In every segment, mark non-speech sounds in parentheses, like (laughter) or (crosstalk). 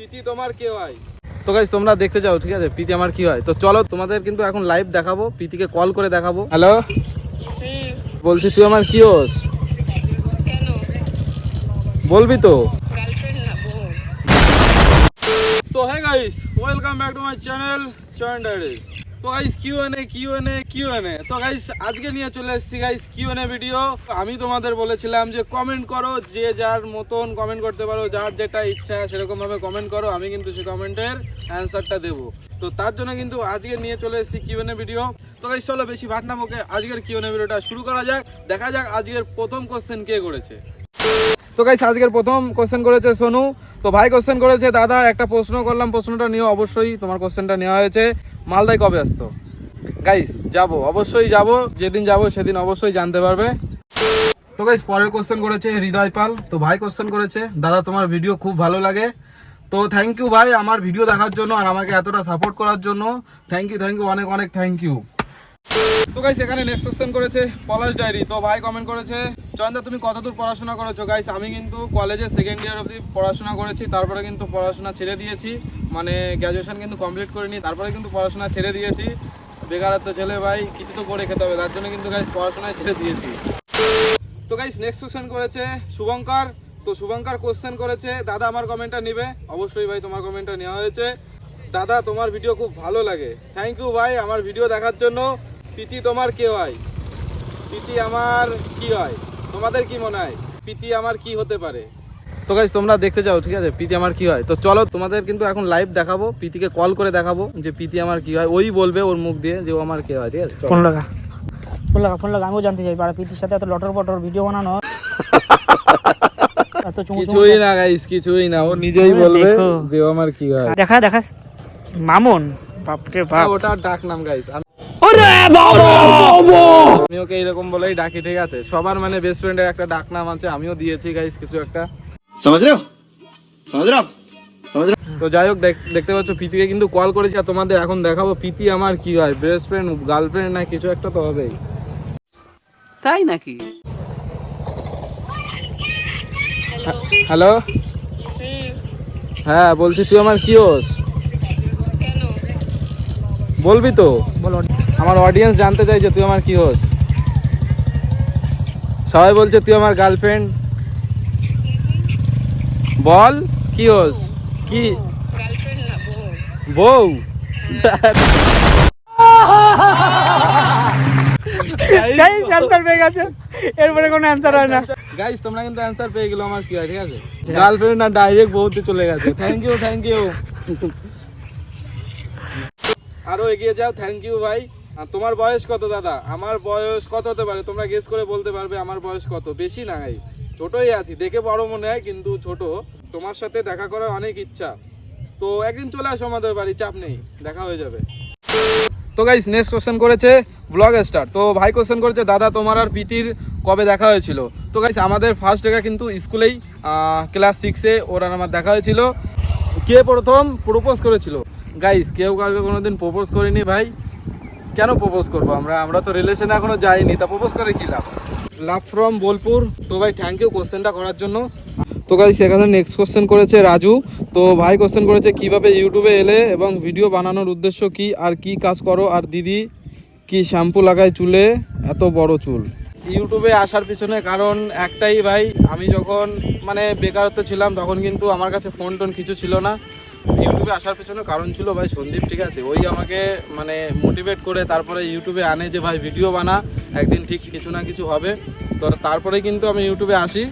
প্রীতি তোমার কে হয়? তো গাইস তোমরা দেখতে যাও ঠিক আছে? প্রীতি আমার কি হয়? তো চলো তোমাদের কিন্তু এখন লাইভ দেখাবো প্রীতিকে কল করে দেখাবো। হ্যালো বলছি তুই আমার কি হোস? বলবি তো। সো হ্যাঁ guys welcome back to my channel channel diaries তো guys Q N A Q N Q N তো গাইস আজকে নিয়ে চলে এসেছি গাইস কিউ এন ভিডিও আমি তোমাদের বলেছিলাম যে কমেন্ট করো, যে যার মতন কমেন্ট করতে পারো, যার যেটা ইচ্ছা সেরকম ভাবে কমেন্ট করো, আমি কিন্তু সেই কমেন্টের অ্যান্সারটা দেবো। তো তার জন্য কিন্তু আজকে নিয়ে চলে এসেছি কিউ এন ভিডিও তো গাইস চলো বেশি ভাটনা মুখে আজকের কিউ এন ভিডিওটা শুরু করা যাক। দেখা যাক আজকের প্রথম কোশ্চেন কে করেছে। তো গাইস আজকের প্রথম কোশ্চেন করেছে সোনু। তো ভাই কোশ্চেন করেছে, দাদা, একটা প্রশ্ন করলাম, প্রশ্নটা নিয়ে অবশ্যই তোমার কোশ্চেনটা নেওয়া হয়েছে। মালদায় কবে আসতো গাইস যাব, অবশ্যই যাব, যেদিন যাব সেদিন অবশ্যই জানতে পারবে। তো গাইস পরের কোশ্চেন করেছে হৃদয় পাল। তো ভাই কোশ্চেন করেছে, দাদা, তোমার ভিডিও খুব ভালো লাগে। তো থ্যাংক ইউ ভাই, আমার ভিডিও দেখার জন্য আর আমাকে এতটা সাপোর্ট করার জন্য। থ্যাংক ইউ থ্যাংক ইউ অনেক অনেক থ্যাংক ইউ তো গাইস এখানে নেক্সট কোশ্চেন করেছে পলাশ ডায়েরি তো ভাই কমেন্ট করেছে জয়ন্দা তুমি কতদূর পড়াশোনা করেছ? গাইস আমি কিন্তু কলেজে সেকেন্ড ইয়ার অবধি পড়াশোনা করেছি, তারপরে কিন্তু পড়াশোনা ছেড়ে দিয়েছি। মানে গ্র্যাজুয়েশন কিন্তু কমপ্লিট করিনি, তারপরে কিন্তু পড়াশোনা ছেড়ে দিয়েছি। বেকারত্ব ছেলে ভাই, কিছু তো করে খেতে হবে, তার জন্য কিন্তু গাইস পড়াশোনায় ছেড়ে দিয়েছি। তো গাইস নেক্সট কোশ্চেন করেছে শুভঙ্কর। তো শুভঙ্কর কোশ্চেন করেছে, দাদা, আমার কমেন্টটা নিবে? অবশ্যই ভাই, তোমার কমেন্টটা নেওয়া হয়েছে। দাদা, তোমার ভিডিও খুব ভালো লাগে। থ্যাংক ইউ ভাই, আমার ভিডিও দেখার জন্য। প্রীতি তোমার কে হয়? প্রীতি আমার কি হয়? তোমাদের কি মনে হয়? প্রীতি আমার কি হতে পারে? তো গাইস তোমরা দেখতে যাও ঠিক আছে? প্রীতি আমার কি হয়? তো চলো তোমাদের কিন্তু এখন লাইভ দেখাবো প্রীতিকে কল করে দেখাবো যে প্রীতি আমার কি হয়। ওই বলবে ওর মুখ দিয়ে যে ও আমার কে হয় ঠিক আছে? ফোন লাগা। ফোন লাগা ফোন লাগা আমিও জানতে চাই। পাড়া প্রীতির সাথে এত লটর পটর ভিডিও বানানো কিছুই না গাইস কিছুই না। ও নিজেই বলবে যে ও আমার কি হয়। দেখা দেখা। মামুন বাপরে বাপ। হ্যাঁ, ওটা ডাক নাম গাইস এরকম বলেই ডাকি ঠিক আছে? সবার মানে বেস্ট ফ্রেন্ডের একটা ডাক নাম আছে আমিও দিয়েছি গাইস কিছু একটা। তো যাই হোক দেখতে পাচ্ছ প্রীতিকে কিন্তু কল করেছি আর তোমাদের এখন দেখাবো প্রীতি আমার কি হয়? বেস্ট ফ্রেন্ড গার্লফ্রেন্ড না কিছু একটা তো হবেই। তাই নাকি? হ্যালো হ্যাঁ বলছি তুই আমার কি হোস? বলবি তো? বলো আমার অডিয়েন্স জানতে চাই যে তুই আমার কি হোস? সবাই বলছে তুই আমার গার্লফ্রেন্ড বল কি হোস? কি? বউ। পেয়ে গেছে। এরপরে কোনো অ্যানসার হয় না। গাইস তোমরা কিন্তু অ্যানসার পেয়ে গেলো আমার কি হয় ঠিক আছে? গার্লফ্রেন্ড না ডাইরেক্ট বউতে চলে গেছে। থ্যাংক ইউ থ্যাংক ইউ আরও এগিয়ে যাও থ্যাংক ইউ ভাই। তোমার বয়স কত, দাদা? আমার বয়স কত হতে পারে? তোমরা গেস করে বলতে পারবে আমার বয়স কত। বেশি না গাইস ছোটই আছি। দেখে বড় মনে হয়, কিন্তু ছোট। তোমার সাথে দেখা করার অনেক ইচ্ছা। তো একদিন চলে আসো আমাদের বাড়ি, চাপ নেই। দেখা হয়ে যাবে। তো গাইস নেক্সট কোশ্চেন করেছে ব্লগ স্টার তো ভাই কোশ্চেন করেছে, দাদা, তোমার আর প্রীতির কবে দেখা হয়েছিল? তো গাইস আমাদের ফার্স্ট দেখা কিন্তু স্কুলেই ক্লাস সিক্সে ওর আমার দেখা হয়েছিল। কে প্রথম? প্রপোজ করেছিল। গাইস কেউ কাউকে কোনোদিন প্রপোজ করিনি ভাই। কেন প্রপোজ করব আমরা? আমরা তো রিলেশনে এখনও যাইনি তা প্রপোজ করে কি লাভ? Love from Bolpur. তো ভাই থ্যাংক ইউ কোশ্চেনটা করার জন্য। তো গাইস সেখানে নেক্সট কোশ্চেন করেছে রাজু। তো ভাই কোশ্চেন করেছে কীভাবে ইউটিউবে এলে এবং ভিডিও বানানোর উদ্দেশ্য কি? আর কি কাজ করো? আর দিদি কি শ্যাম্পু লাগায় চুলে? এত বড় চুল। ইউটিউবে আসার পিছনে কারণ একটাই ভাই আমি যখন মানে বেকারত্ব ছিলাম তখন কিন্তু আমার কাছে ফোন টোন কিছু ছিল না। ইউটিউবে আসার পেছনে কারণ ছিল, ভাই, সন্দীপ, ঠিক আছে? ওই আমাকে মানে মোটিভেট করে তারপরে ইউটিউবে আনে যে, ভাই ভিডিও বানা, একদিন ঠিক কিছু না কিছু হবে। তো তারপরে কিন্তু আমি ইউটিউবে আসি।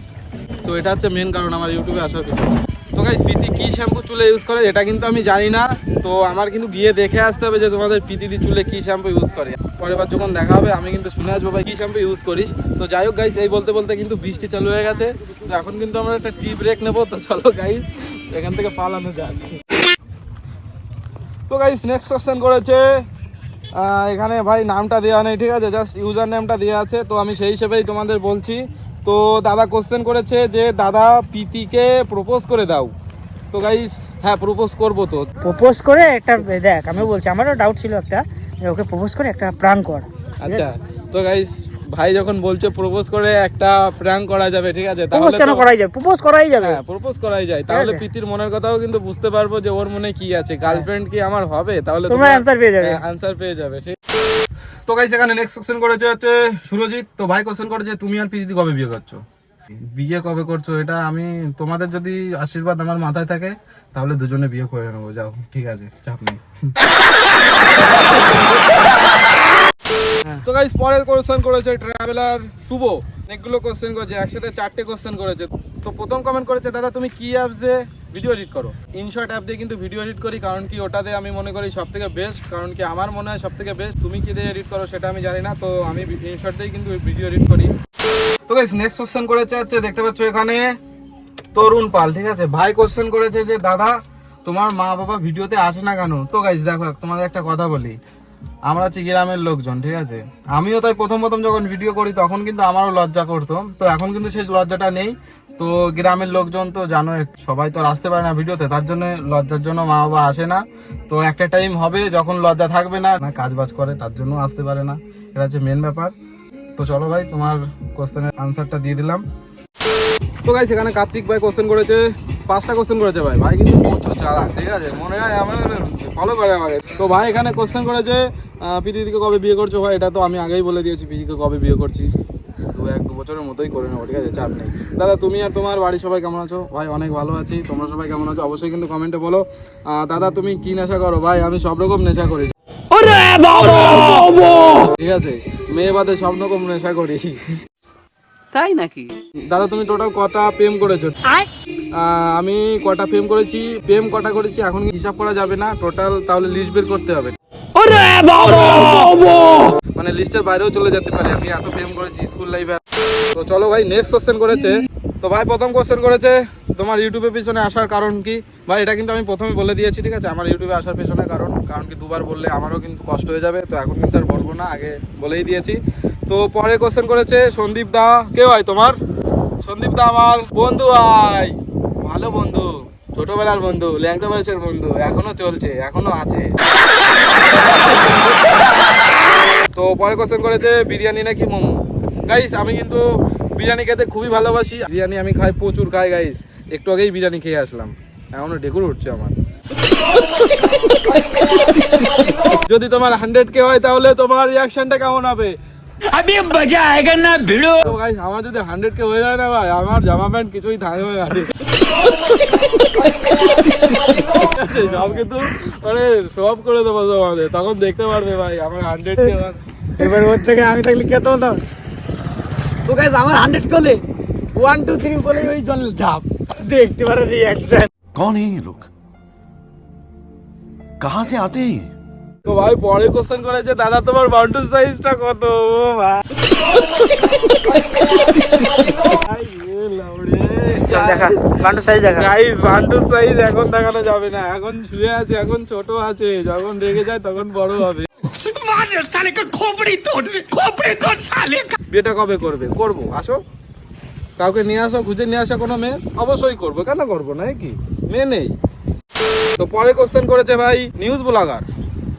তো এটা হচ্ছে মেন কারণ আমার ইউটিউবে আসার পেছনে। তো গাইস প্রীতি কী শ্যাম্পু চুলে ইউজ করে এটা কিন্তু আমি জানি না। তো আমার কিন্তু গিয়ে দেখে আসতে হবে যে, তোমাদের প্রীতিদি চুলে কী শ্যাম্পু ইউজ করে? পরের বার যখন দেখা হবে, আমি কিন্তু শুনে আসব, ভাই, কী শ্যাম্পু ইউজ করিস? তো যাই হোক গাইস এই বলতে বলতে কিন্তু বৃষ্টি চালু হয়ে গেছে। তো এখন কিন্তু আমরা একটা টি ব্রেক নেব। তো চলো গাইস এখান থেকে পালানো যাক। তো গাইস নেক্সট কোশ্চেন করেছে এখানে ভাই নামটা দেওয়া নেই ঠিক আছে? জাস্ট ইউজার নেমটা দেওয়া আছে তো আমি সেই হিসেবেই তোমাদের বলছি। তো দাদা কোশ্চেন করেছে যে দাদা প্রীতিকে প্রপোজ করে দাও। তো গাইস হ্যাঁ প্রপোজ করব তো। প্রপোজ করে একটা দেখ আমি বলছি আমারও ডাউট ছিল একটা যে ওকে প্রপোজ করে একটা প্রাণ কর। আচ্ছা তো গাইস ভাই যখন বলছে প্রপোজ করে একটা প্র্যাঙ্ক করা যাবে ঠিক আছে? প্রপোজ তাহলে কেন করাই যায় প্রপোজ করাই যাবে। হ্যাঁ প্রপোজ করাই যায়। তাহলে। প্রীতির মনের কথাও কিন্তু বুঝতে পারব যে ওর মনে কি আছে। গার্লফ্রেন্ড কি আমার হবে? তাহলে তোমরা answer পেয়ে যাবে। অ্যান্সার পেয়ে যাবে ঠিক তো গাইস এখানে নেক্সট কোশ্চেন করেছে হচ্ছে সুরজিৎ। তো ভাই কোশ্চেন করেছে তুমি আর প্রীতি কবে বিয়ে করছ? বিয়ে কবে করছ? এটা আমি তোমাদের যদি আশীর্বাদ আমার মাথায় থাকে তাহলে দুজনে বিয়ে করে নেব। যাও ঠিক আছে চাপ নেই। (laughs) গাইস পরের কোশ্চেন করেছে ট্রাভেলার শুভ। অনেকগুলো কোশ্চেন করেছে, একসাথে চারটে কোশ্চেন করেছে। তো প্রথম কমেন্ট করেছে, দাদা, তুমি কি অ্যাপসে ভিডিও এডিট করো? ইনশর্ট অ্যাপ দিয়ে কিন্তু ভিডিও এডিট করি, কারণ কি ওটাতে আমি মনে করি সব থেকে বেস্ট কারণ কি আমার মনে হয় সব থেকে বেস্ট তুমি কি দিয়ে এডিট করো সেটা আমি জানি না, তো আমি ইনশর্ট দিয়ে কিন্তু ভিডিও এডিট করি। তো গাইস নেক্সট কোশ্চেন করেছে হচ্ছে, দেখতে পাচ্ছ এখানে, তরুণ পাল, ঠিক আছে? ভাই কোশ্চেন করেছে যে, দাদা, তোমার মা বাবা ভিডিওতে আসে না কেন? তো গাইস দেখো, তোমাদের একটা কথা বলি। আমরা হচ্ছে গ্রামের লোকজন, ঠিক আছে? আমিও তাই প্রথম প্রথম যখন ভিডিও করি, তখন কিন্তু আমারও লজ্জা করতো। তো এখন কিন্তু সেই লজ্জাটা নেই। তো গ্রামের লোকজন তো জানো সবাই তো আসতে পারে না ভিডিওতে, তার জন্য লজ্জার জন্য মা বাবা আসে না। তো একটা টাইম হবে, যখন লজ্জা থাকবে না না কাজ বাজ করে, তার জন্য আসতে পারে না। এটা হচ্ছে মেন ব্যাপার। তো চলো ভাই, তোমার কোশ্চেনের আনসারটা দিয়ে দিলাম। তো গাইস এখানে কার্তিক ভাই কোশ্চেন করেছে পাঁচটা কোশ্চেন করেছে ভাই। ভাই কিন্তু প্রচুর চালাক ঠিক আছে? মনে হয় আমার ফলো করে আমাকে। তো ভাই এখানে কোশ্চেন করেছে প্রীতিদিকে কবে বিয়ে করছ ভাই? এটা তো আমি আগেই বলে দিয়েছি প্রীতিকে কবে বিয়ে করছি। দু এক দু বছরের মতোই করে নেব ঠিক আছে? চাপ নেই। দাদা তুমি আর তোমার বাড়ির সবাই কেমন আছো? ভাই অনেক ভালো আছি। তোমরা সবাই কেমন আছো? অবশ্যই কিন্তু কমেন্টে বলো। দাদা তুমি কি নেশা করো? ভাই আমি সব রকম নেশা করি। ঠিক আছে? মেয়ে বাদে সব রকম নেশা করি। তাই নাকি? দাদা তুমি টোটাল কটা প্রেম করেছ? আমি কটা প্রেম করেছি প্রেম কটা করেছি এখন হিসাব করা যাবে না? টোটাল তাহলে লিস্ট বের করতে হবে। মানে লিস্টের বাইরেও চলে যেতে পারে আমি এত প্রেম করেছি স্কুল লাইফে তো চলো ভাই নেক্সট কোশ্চেন করেছে। তো ভাই প্রথম কোশ্চেন করেছে তোমার ইউটিউবের পিছনে আসার কারণ কি? ভাই এটা কিন্তু আমি প্রথমে বলে দিয়েছি ঠিক আছে? আমার ইউটিউবে আসার পেছনে কারণ কারণ কি দুবার বললে আমারও কিন্তু কষ্ট হয়ে যাবে তো এখন কিন্তু আর বলব না আগে বলেই দিয়েছি। তো পরে কোশ্চেন করেছে সন্দীপ দা। কে হয় তোমার? সন্দীপ দা আমার বন্ধু ভাই। ভালো বন্ধু, ছোটবেলার বন্ধু, ল্যাংটা বয়সের বন্ধু, এখনও চলছে, এখনও আছে। তো পরে কোশ্চেন করেছে বিরিয়ানি নাকি মোমো? গাইস আমি কিন্তু বিরিয়ানি খেতে খুবই ভালোবাসি। বিরিয়ানি আমি খাই প্রচুর খাই গাইস একটু আগেই বিরিয়ানি খেয়ে আসলাম। এখনও ঢেকুর উঠছে আমার। যদি তোমার হান্ড্রেড কে হয়, তাহলে তোমার রিয়াকশনটা কেমন হবে? তো গাইস আমার যদি হান্ড্রেড কে হয়ে যায় না ভাই আমার জামা প্যান্ট কিছুই থাকবে না ঠিক আছে, সব কিন্তু মানে সব করে দেবো তোমাদের তখন দেখতে পারবে ভাই আমার হান্ড্রেড কে এবার ওর থেকে আমি থাকলে কে তো হতাম তো গাইস আমার হান্ড্রেড করলে ওয়ান টু থ্রি বলে ওই জল ঝাপ দেখতে পারো রিয়াকশন कौन है ये लोग कहां से आते हैं ये তো ভাই পরে কোশ্চেন করেছে দাদা তোমার বাউন্ডারি সাইজটা কত? ও ভাই। চল দেখা। বান্টু সাইজ দেখা। গাইস সাইজ এখন দেখানো যাবে না। এখন শুয়ে আছে এখন ছোট আছে। যখন রেগে যায় তখন বড় হবে। বিয়েটা কবে করবে? করব। আসো। কাউকে নিয়ে আসো খুঁজে নিয়ে আসো কোনো মেয়ে? অবশ্যই করব। কেন করব না কি? মেয়ে নেই। তো পরে কোশ্চেন করেছে ভাই নিউজ ব্লগার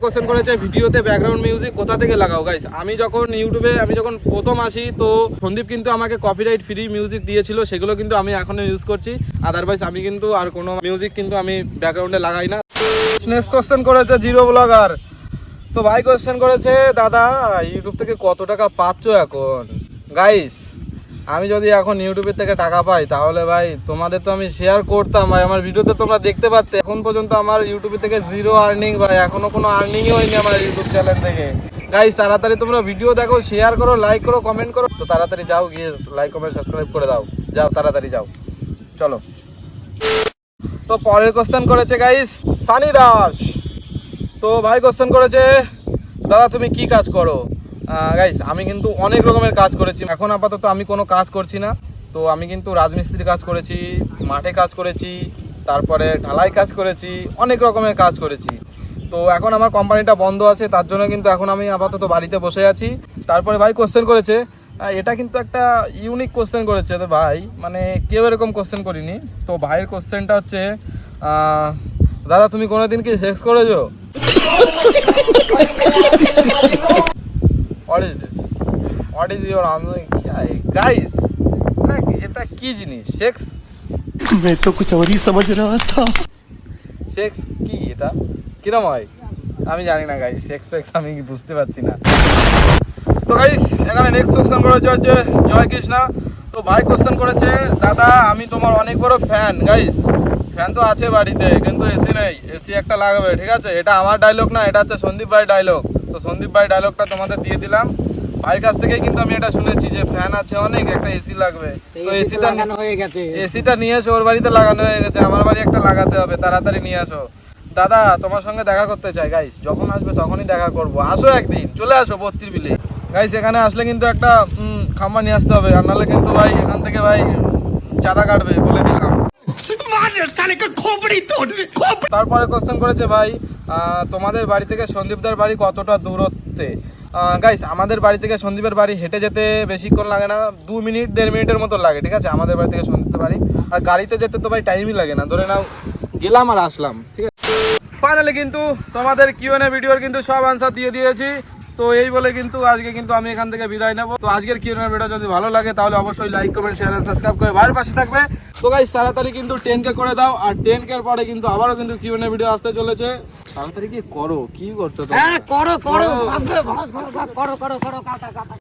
কোশ্চেন করেছে ভিডিওতে ব্যাকগ্রাউন্ড মিউজিক কোথা থেকে লাগাও? গাইস আমি যখন ইউটিউবে আমি যখন প্রথম আসি, তো সন্দীপ কিন্তু আমাকে কপিরাইট ফ্রি মিউজিক দিয়েছিল, সেগুলো কিন্তু আমি এখনও ইউজ করছি। আদারওয়াইজ আমি কিন্তু আর কোনো মিউজিক কিন্তু আমি ব্যাকগ্রাউন্ডে লাগাই না। নেক্সট কোশ্চেন করেছে জিরো ব্লগার তো ভাই কোশ্চেন করেছে, দাদা ইউটিউব থেকে কত টাকা পাচ্ছ এখন? গাইস আমি যদি এখন ইউটিউবের থেকে টাকা পাই, তাহলে ভাই তোমাদের তো আমি শেয়ার করতাম ভাই। আমার ভিডিওতে তোমরা দেখতে পারতে। এখন পর্যন্ত আমার ইউটিউব থেকে জিরো আর্নিং ভাই। এখনও কোনো আর্নিংই হয়নি আমার ইউটিউব চ্যানেল থেকে। গাইস তাড়াতাড়ি তোমরা ভিডিও দেখো শেয়ার করো লাইক করো কমেন্ট করো। তো তাড়াতাড়ি যাও, গিয়ে লাইক কমেন্ট সাবস্ক্রাইব করে দাও। যাও, তাড়াতাড়ি যাও। চলো। তো পরের কোশ্চেন করেছে গাইস সানি দাস তো ভাই কোশ্চেন করেছে, দাদা, তুমি কি কাজ করো? গাইস আমি কিন্তু অনেক রকমের কাজ করেছি। এখন আপাতত আমি কোনো কাজ করছি না। তো আমি কিন্তু রাজমিস্ত্রির কাজ করেছি, মাঠে কাজ করেছি, তারপরে ঢালাই কাজ করেছি, অনেক রকমের কাজ করেছি। তো এখন আমার কোম্পানিটা বন্ধ আছে, তার জন্য কিন্তু এখন আমি আপাতত বাড়িতে বসে আছি। তারপরে ভাই কোশ্চেন করেছে এটা কিন্তু একটা ইউনিক কোশ্চেন করেছে তো ভাই। মানে কেউ এরকম কোশ্চেন করিনি। তো ভাইয়ের কোশ্চেনটা হচ্ছে দাদা তুমি কোনোদিন কি সেক্স করেছ? what is this what is your guys এটা কি জিনিস সেক্স मैं तो कुछ और ही समझ रहा था সেক্স কি এটা কিরম হয় আমি জানি না গাইস সেক্স ফেক্স আমি কি বুঝতে পারছি না তো গাইস এখানে নেক্সট কোশ্চেন করেছে হচ্ছে জয় কৃষ্ণা তো ভাই কোশ্চেন করেছে দাদা আমি তোমার অনেক বড় ফ্যান গাইস ফ্যান তো আছে বাড়িতে কিন্তু এসি নেই এসি একটা লাগাবে ঠিক আছে এটা আমার ডায়লগ না এটা হচ্ছে সন্দীপ ভাই ডায়লগ তো সন্দীপ ভাই ডায়লগটা তোমাদের দিয়ে দিলাম। ভাইয়ের কাছ থেকে কিন্তু আমি এটা শুনেছি যে ফ্যান আছে অনেক একটা এসি লাগবে। তো এসিটা লাগানো হয়ে গেছে। এসিটা নিয়ে এসো ওর বাড়িতে লাগানো হয়ে গেছে আমার বাড়ি একটা লাগাতে হবে তাড়াতাড়ি নিয়ে আসো। দাদা তোমার সঙ্গে দেখা করতে চাই গাইস যখন আসবে তখনই দেখা করব। আসো একদিন চলে আসো বত্রির বিলে গাইস এখানে আসলে কিন্তু একটা খাম্বা নিয়ে আসতে হবে আর নাহলে কিন্তু ভাই এখান থেকে ভাই চাঁদা কাটবে বলে তারপরে কোশ্চেন করেছে ভাই তোমাদের বাড়ি থেকে সন্দীপদার বাড়ি কতটা দূরত্বে? গাইস আমাদের বাড়ি থেকে সন্দীপের বাড়ি হেঁটে যেতে বেশিক্ষণ লাগে না, দু মিনিট, দেড় মিনিটের মতো লাগে, ঠিক আছে? আমাদের বাড়ি থেকে সন্দীপের বাড়ি। আর গাড়িতে যেতে তো ভাই টাইমই লাগে না। ধরে নাও, গেলাম আর আসলাম, ঠিক আছে? ফাইনালি কিন্তু তোমাদের কিউএনএ ভিডিওর কিন্তু সব অ্যান্সার দিয়ে দিয়েছি। তো এই বলে কিন্তু আজকে কিন্তু আমি এখান থেকে বিদায় নেব। তো আজকের কিরণ ভিডিও যদি ভালো লাগে তাহলে অবশ্যই like comment share and subscribe করে বাইরের পাশে থাকবে। তো গাইস তাড়াতাড়ি কিন্তু টেন কে করে দাও আর টেন কে পরে কিন্তু আবারও কিন্তু কিউএনএ ভিডিও আসতে চলেছে। তাড়াতাড়ি কি করো? কি করছ হ্যাঁ করো করো করো। করো করো